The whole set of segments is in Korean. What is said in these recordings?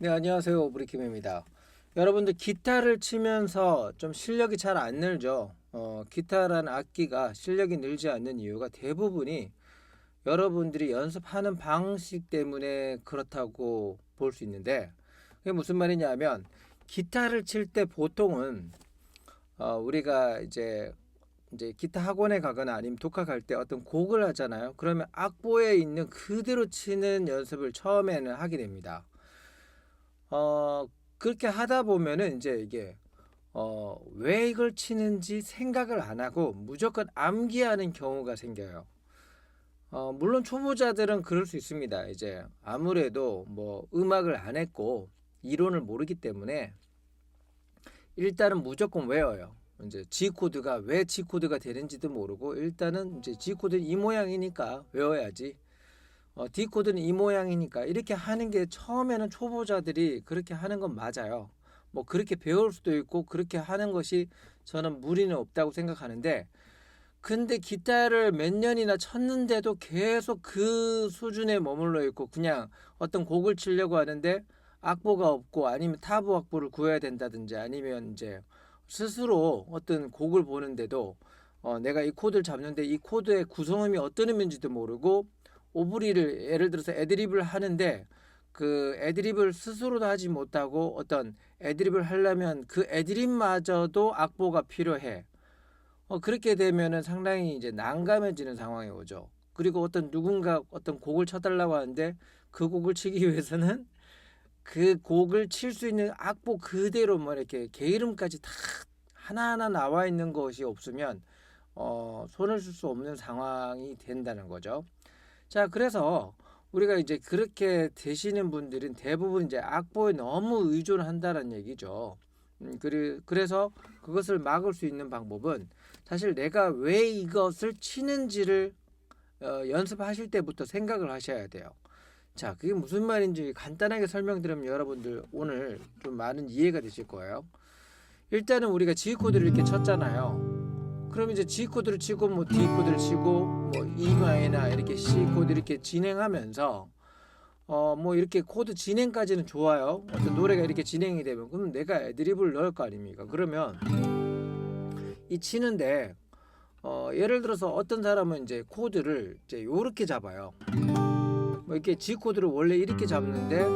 네, 안녕하세요. 오브리킴입니다. 여러분들 기타를 치면서 좀 실력이 잘 안 늘죠. 어, 기타라는 악기가 실력이 늘지 않는 이유가 대부분이 여러분들이 연습하는 방식 때문에 그렇다고 볼 수 있는데 그게 무슨 말이냐면 기타를 칠 때 보통은 어, 우리가 이제 이제 기타 학원에 가거나 아니면 독학할 때 어떤 곡을 하잖아요. 그러면 악보에 있는 그대로 치는 연습을 처음에는 하게 됩니다. 어, 그렇게 하다 보면은 이제 이게 어, 왜 이걸 치는지 생각을 안 하고 무조건 암기하는 경우가 생겨요. 어, 물론 초보자들은 그럴 수 있습니다. 이제 아무래도 뭐 음악을 안 했고 이론을 모르기 때문에 일단은 무조건 외워요. 이제 G 코드가 왜 G 코드가 되는지도 모르고 일단은 이제 G 코드 이 모양이니까 외워야지. 어, D 코드는 이 모양이니까 이렇게 하는 게 처음에는 초보자들이 그렇게 하는 건 맞아요. 뭐 그렇게 배울 수도 있고 그렇게 하는 것이 저는 무리는 없다고 생각하는데 근데 기타를 몇 년이나 쳤는데도 계속 그 수준에 머물러 있고 그냥 어떤 곡을 치려고 하는데 악보가 없고 아니면 타브 악보를 구해야 된다든지 아니면 이제 스스로 어떤 곡을 보는데도 어, 내가 이 코드를 잡는데 이 코드의 구성음이 어떤 음인지도 모르고 오브리를 예를 들어서 애드립을 하는데 그 애드립을 스스로도 하지 못하고 어떤 애드립을 하려면 그 애드립마저도 악보가 필요해. 어, 그렇게 되면은 상당히 이제 난감해지는 상황이 오죠. 그리고 어떤 누군가 어떤 곡을 쳐달라고 하는데 그 곡을 치기 위해서는 그 곡을 칠 수 있는 악보 그대로 뭐 이렇게 개 이름까지 다 하나하나 나와 있는 것이 없으면 어, 손을 쓸 수 없는 상황이 된다는 거죠. 자, 그래서 우리가 이제 그렇게 되시는 분들은 대부분 이제 악보에 너무 의존한다는 얘기죠. 음, 그래, 그래서 그것을 막을 수 있는 방법은 사실 내가 왜 이것을 치는지를 어, 연습하실 때부터 생각을 하셔야 돼요. 자, 그게 무슨 말인지 간단하게 설명드리면 여러분들 오늘 좀 많은 이해가 되실 거예요. 일단은 우리가 G 코드를 이렇게 쳤잖아요. 그럼 이제 G 코드를 치고 뭐 D 코드를 치고 뭐 E 마이나 이렇게 C 코드 이렇게 진행하면서 어 뭐 이렇게 코드 진행까지는 좋아요. 어떤 노래가 이렇게 진행이 되면 그럼 내가 애드립을 넣을 거 아닙니까? 그러면 이 치는데 어 예를 들어서 어떤 사람은 이제 코드를 이제 요렇게 잡아요. 뭐 이렇게 G 코드를 원래 이렇게 잡는데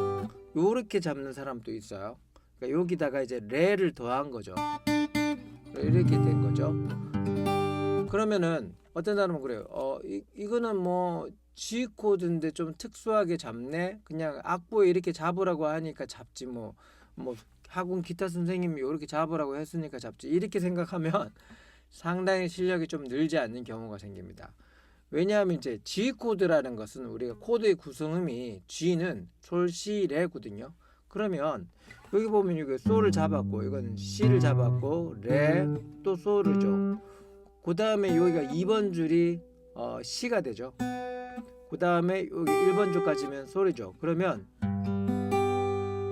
요렇게 잡는 사람도 있어요. 그러니까 여기다가 이제 레를 더한 거죠. 이렇게 된 거죠. 그러면은 어떤 사람은 그래요. 어 이, 이거는 뭐 G 코드인데 좀 특수하게 잡네. 그냥 악보에 이렇게 잡으라고 하니까 잡지 뭐뭐 학원 기타 선생님이 이렇게 잡으라고 했으니까 잡지. 이렇게 생각하면 상당히 실력이 좀 늘지 않는 경우가 생깁니다. 왜냐하면 이제 G 코드라는 것은 우리가 코드의 구성음이 G는 솔시 레거든요. 그러면 여기 보면 이거 솔을 잡았고 이건 C를 잡았고 레 또 솔이죠. 그 다음에 여기가 2번 줄이 어, C가 되죠. 그 다음에 여기 1번 줄까지면 솔이죠. 그러면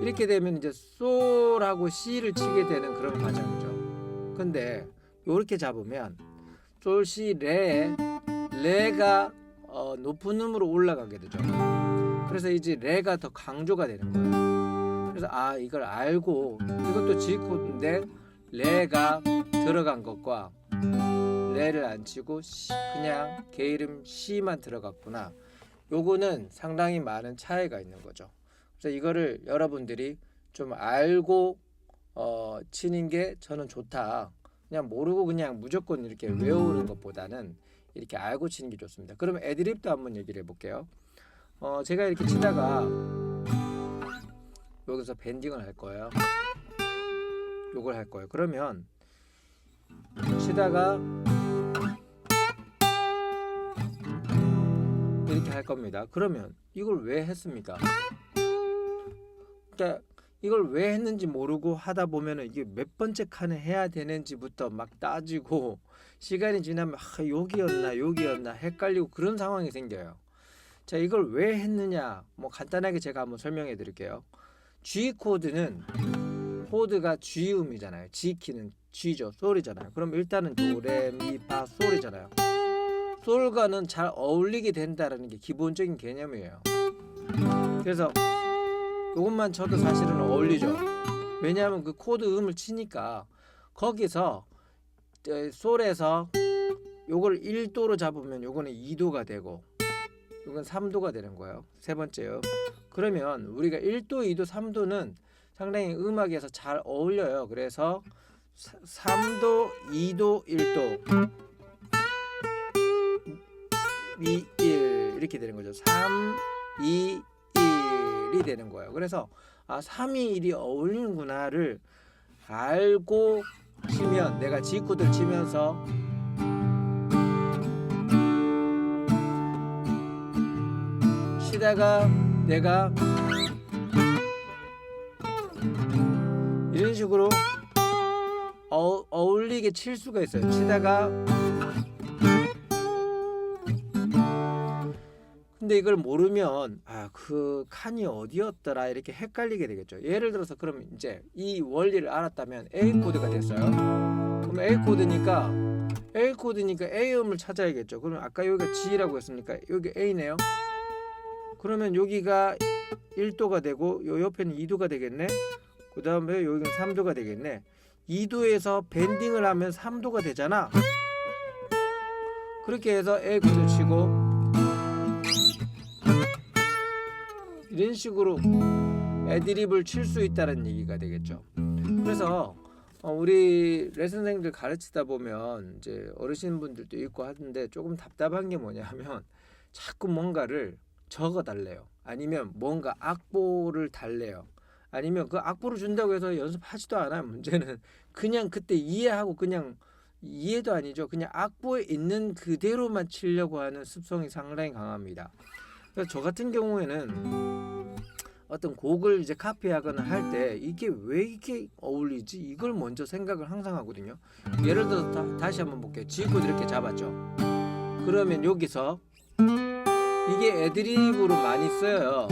이렇게 되면 이제 솔하고 C를 치게 되는 그런 과정이죠. 근데 이렇게 잡으면 솔, 시, 레, 레가 어, 높은 음으로 올라가게 되죠. 그래서 이제 레가 더 강조가 되는 거예요. 그래서 아 이걸 알고 이것도 G 코드인데 레가 들어간 것과 레를 안 치고 시- 그냥 개 이름 C만 들어갔구나. 요거는 상당히 많은 차이가 있는 거죠. 그래서 이거를 여러분들이 좀 알고 어, 치는 게 저는 좋다. 그냥 모르고 그냥 무조건 이렇게 외우는 것보다는 이렇게 알고 치는 게 좋습니다. 그러면 애드립도 한번 얘기를 해볼게요. 어, 제가 이렇게 치다가 여기서 밴딩을 할 거예요. 요걸 할 거예요. 그러면 치다가 이렇게 할 겁니다. 그러면 이걸 왜 했습니까? 그러니까 이걸 왜 했는지 모르고 하다 보면은 이게 몇 번째 칸에 해야 되는지부터 막 따지고 시간이 지나면 아, 여기였나 여기였나 헷갈리고 그런 상황이 생겨요. 자 이걸 왜 했느냐 뭐 간단하게 제가 한번 설명해 드릴게요. G 코드는 코드가 G 음이잖아요. G 키는 G죠. 솔이잖아요. 그럼 일단은 도레미파 솔이잖아요. 솔과는 잘 어울리게 된다라는 게 기본적인 개념이에요. 그래서 요것만 쳐도 사실은 어울리죠. 왜냐하면 그 코드 음을 치니까 거기서 에, 솔에서 요걸 1도로 잡으면 요거는 2도가 되고 요건 3도가 되는 거예요. 세 번째요. 그러면 우리가 1도, 2도, 3도는 상당히 음악에서 잘 어울려요. 그래서 3도, 2도, 1도 2, 1 이렇게 되는 거죠. 3, 2, 1이 되는 거예요. 그래서 아 3, 2, 1이 어울리는구나를 알고 치면 내가 G 코드를 치면서 치다가 내가 이런 식으로 어, 어울리게 칠 수가 있어요. 치다가 근데 이걸 모르면 아 그 칸이 어디였더라 이렇게 헷갈리게 되겠죠. 예를 들어서 그럼 이제 이 원리를 알았다면 A 코드가 됐어요. 그럼 A 코드니까 A 코드니까 A 음을 찾아야겠죠. 그러면 아까 여기가 G라고 했으니까 여기 A네요. 그러면 여기가 1도가 되고 요 옆에는 2도가 되겠네. 그 다음에 여기는 3도가 되겠네. 2도에서 밴딩을 하면 3도가 되잖아. 그렇게 해서 A 코드 치고 이런 식으로 애드립을 칠 수 있다는 얘기가 되겠죠. 그래서 어, 우리 레슨생들 가르치다 보면 이제 어르신분들도 있고 하는데 조금 답답한 게 뭐냐면 자꾸 뭔가를 적어 달래요. 아니면 뭔가 악보를 달래요. 아니면 그 악보를 준다고 해서 연습하지도 않아요. 문제는 그냥 그때 이해하고 그냥 이해도 아니죠. 그냥 악보에 있는 그대로만 치려고 하는 습성이 상당히 강합니다. 그래서 저 같은 경우에는 어떤 곡을 이제 카피하거나 할 때 이게 왜 이렇게 어울리지? 이걸 먼저 생각을 항상 하거든요. 예를 들어서 다, 다시 한번 볼게요. G 코드 이렇게 잡았죠. 그러면 여기서 이게 애드립으로 많이 써요.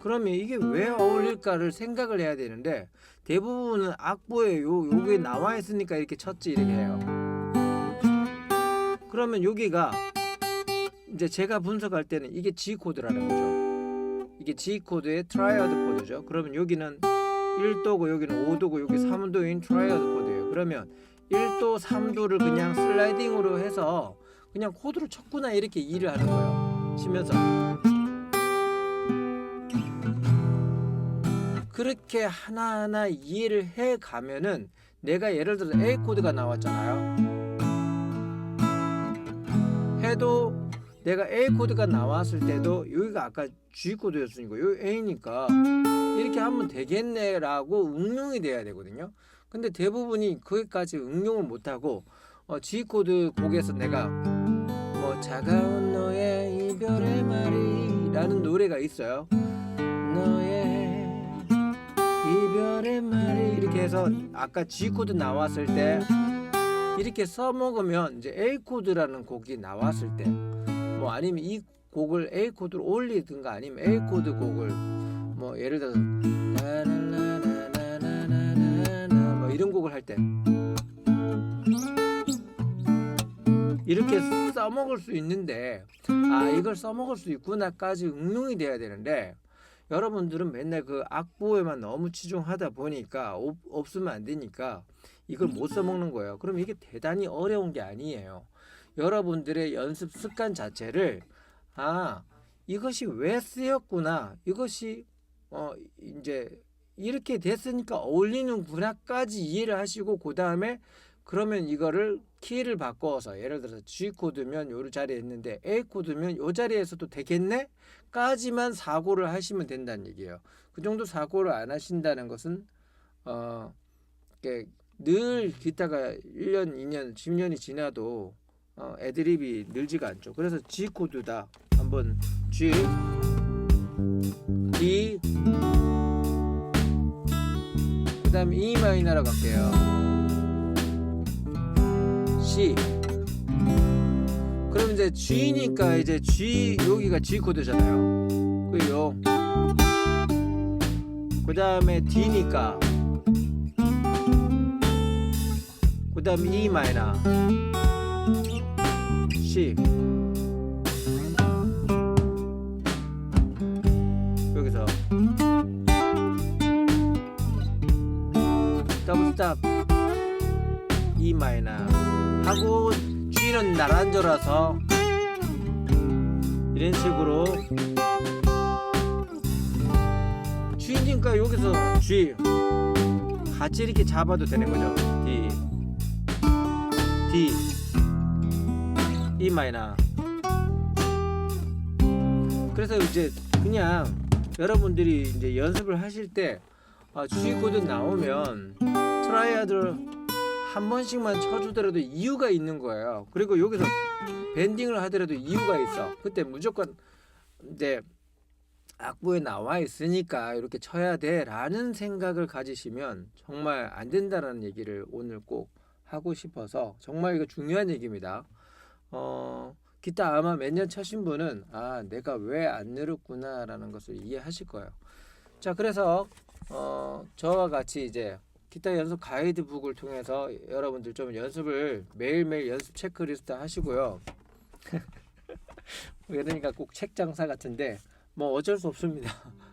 그러면 이게 왜 어울릴까를 생각을 해야 되는데 대부분은 악보에 요 요게 나와 있으니까 이렇게 쳤지 이렇게 해요. 그러면 여기가 이제 제가 분석할 때는 이게 G 코드라는 거죠. 이게 G 코드의 트라이어드 코드죠. 그러면 여기는 1도고 여기는 5도고 여기 3도인 트라이어드 코드예요. 그러면 1도, 3도를 그냥 슬라이딩으로 해서 그냥 코드로 쳤구나 이렇게 이해를 하는 거예요. 치면서 그렇게 하나하나 이해를 해 가면은 내가 예를 들어서 A 코드가 나왔잖아요. 해도 내가 A 코드가 나왔을 때도 여기가 아까 G 코드였으니까 여기 A니까 이렇게 하면 되겠네라고 응용이 돼야 되거든요. 근데 대부분이 거기까지 응용을 못하고 어, G 코드 곡에서 내가 뭐 차가운 너의 이별의 말이라는 노래가 있어요. 너의 이별의 말이 이렇게 해서 아까 G 코드 나왔을 때 이렇게 써먹으면 이제 A 코드라는 곡이 나왔을 때 뭐 아니면 이 곡을 A 코드로 올리든가 아니면 A 코드 음. 곡을 뭐 예를 들어서 뭐 이런 곡을 할 때 이렇게 써먹을 수 있는데 아 이걸 써먹을 수 있구나까지 응용이 돼야 되는데 여러분들은 맨날 그 악보에만 너무 치중하다 보니까 없, 없으면 안 되니까 이걸 못 써먹는 거예요. 그럼 이게 대단히 어려운 게 아니에요. 여러분들의 연습 습관 자체를 아 이것이 왜 쓰였구나 이것이 어 이제 이렇게 됐으니까 어울리는구나까지 이해를 하시고 그 다음에 그러면 이거를 키를 바꿔서 예를 들어서 G 코드면 요 자리에 있는데 A 코드면 요 자리에서도 되겠네? 까지만 사고를 하시면 된다는 얘기예요. 그 정도 사고를 안 하신다는 것은 어, 늘 기타가 1년, 2년, 10년이 지나도 어, 애드립이 늘지가 않죠. 그래서 G 코드다. 한번 G, D, 그 다음에 E 마이너로 갈게요. C. 그럼 이제 G니까 이제 G 여기가 G 코드잖아요. 그요. 그 다음에 D니까. 그 다음에 E 마이너. C. 더블 스탑 E 마이너 하고 G는 나란절어서 이런 식으로 G니까 여기서 G 같이 이렇게 잡아도 되는 거죠. D. D. E 마이너. 그래서 이제 그냥 여러분들이 이제 연습을 하실 때 아, G 코드 나오면 트라이아드를 한 번씩만 쳐주더라도 이유가 있는 거예요. 그리고 여기서 밴딩을 하더라도 이유가 있어. 그때 무조건 이제 악보에 나와 있으니까 이렇게 쳐야 돼라는 생각을 가지시면 정말 안 된다라는 얘기를 오늘 꼭 하고 싶어서 정말 이거 중요한 얘기입니다. 어, 기타 아마 몇 년 쳐신 분은 아 내가 왜 안 늘었구나라는 것을 이해하실 거예요. 자 그래서 어, 저와 같이 이제 기타 연습 가이드북을 통해서 여러분들 좀 연습을 매일매일 연습 체크리스트 하시고요. 그러니까 꼭 책 장사 같은데 뭐 어쩔 수 없습니다.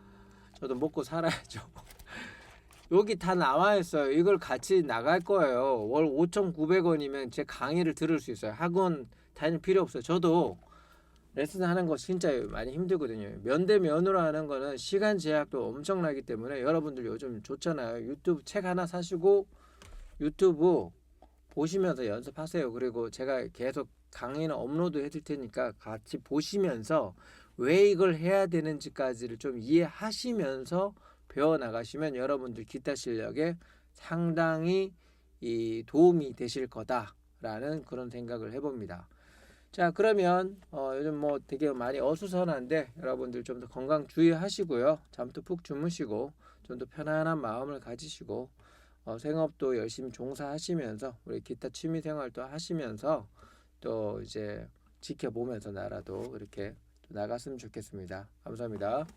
저도 먹고 살아야죠. 여기 다 나와 있어요. 이걸 같이 나갈 거예요. 월 5,900원이면 제 강의를 들을 수 있어요. 학원 다닐 필요 없어요. 저도 레슨 하는 거 진짜 많이 힘들거든요. 면 대 면으로 하는 거는 시간 제약도 엄청나기 때문에 여러분들 요즘 좋잖아요. 유튜브 책 하나 사시고 유튜브 보시면서 연습하세요. 그리고 제가 계속 강의는 업로드 해둘 테니까 같이 보시면서 왜 이걸 해야 되는지까지를 좀 이해하시면서 배워 나가시면 여러분들 기타 실력에 상당히 이 도움이 되실 거다라는 그런 생각을 해봅니다. 자 그러면 어, 요즘 뭐 되게 많이 어수선한데 여러분들 좀 더 건강 주의하시고요 잠도 푹 주무시고 좀 더 편안한 마음을 가지시고 어, 생업도 열심히 종사하시면서 우리 기타 취미 생활도 하시면서 또 이제 지켜보면서 나라도 이렇게 나갔으면 좋겠습니다 감사합니다.